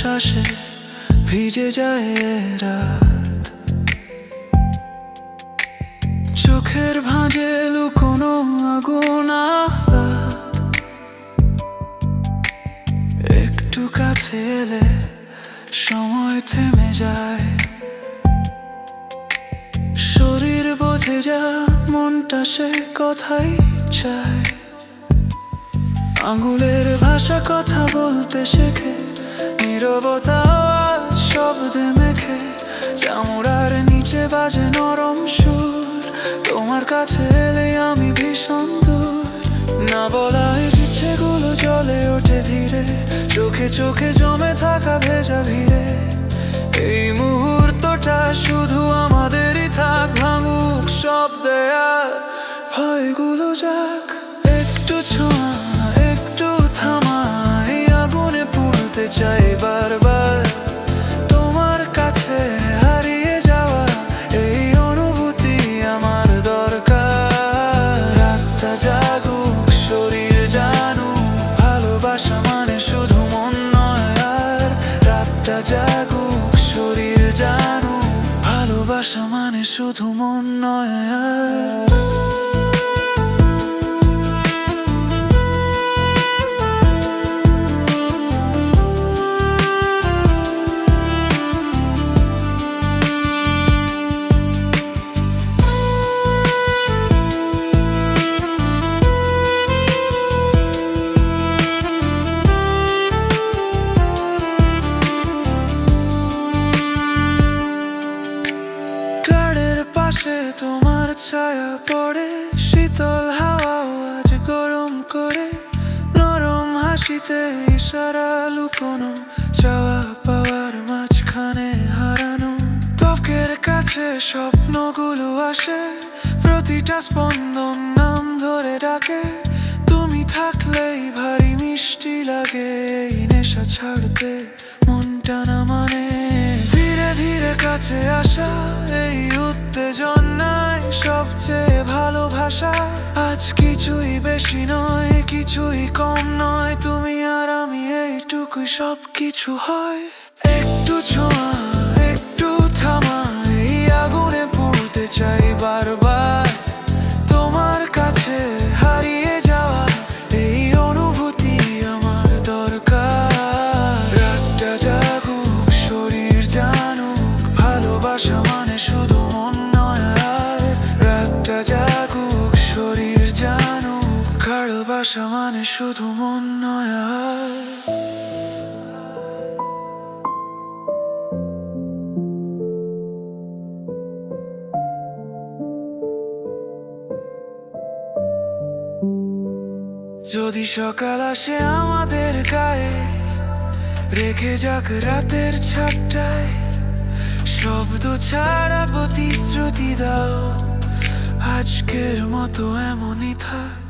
শ্বাসে ভিজে যায় রাত। চোখের ভাঁজে লুকোনো আগুন একটু কাছে এলে সময় থেমে যায়। শরীর বোঝে যা মনটা সে কথাই চায়। আঙুলের ভাষা কথা বলতে শেখে নীরবতা আওয়াজ শব্দে মেখে চামড়ার নিচে বাজে নরম সুর। তোমার কাছে এলে আমি ভীষণ দূর। না বলা ইচ্ছেগুলো জলে ওঠে ধীরে। চোখে চোখে জমে থাকা ভেজা ভিড়ে। এই মুহূর্তটা শুধু আমাদেরই থাক, ভাঙুক সব দেয়াল। ভয়গুলো যাক, একটু ছোঁয়া, একটু থামা, এই আগুনে পুড়তে চাই। জাগুক শরীর জানুক ভালোবাসা মানে শুধু মন নয়। হাসিতে ইশারা লুকোনো, চাওয়া পাওয়ার মাঝখানে হারানো। ত্বকের কাছে স্বপ্নগুলো আসে, প্রতিটা স্পন্দন নাম ধরে ডাকে। তুমি থাকলেই ভারী মিষ্টি লাগে নেশা ছাড়তে মনটা না মানে। ধীরে ধীরে কাছে আসা, এই উত্তেজনায় সবচেয়ে ভালোবাসা আজ কিছুই বেশি নয়, কিছুই কম এইটুকুই সব কিছু হয়। একটু ছোঁয়া, একটু থামা, এই আগুনে পড়তে চাই বারবার। তোমার কাছে হারিয়ে যাওয়া, এই অনুভূতি আমার দরকার। রাতটা জাগুক, শরীর জানুক, ভালোবাসা মানে শুধু মন নয় রাতটা জাগুক, শরীর জানুক ভালোবাসা মানে শুধু মন নয় যদি সকাল আসে আমাদের গায়ে, রেখে যাক রাতের ছাপটায় শব্দ ছাড়া প্রতিশ্রুতি দাও, আজকের মতো এমনই থাক।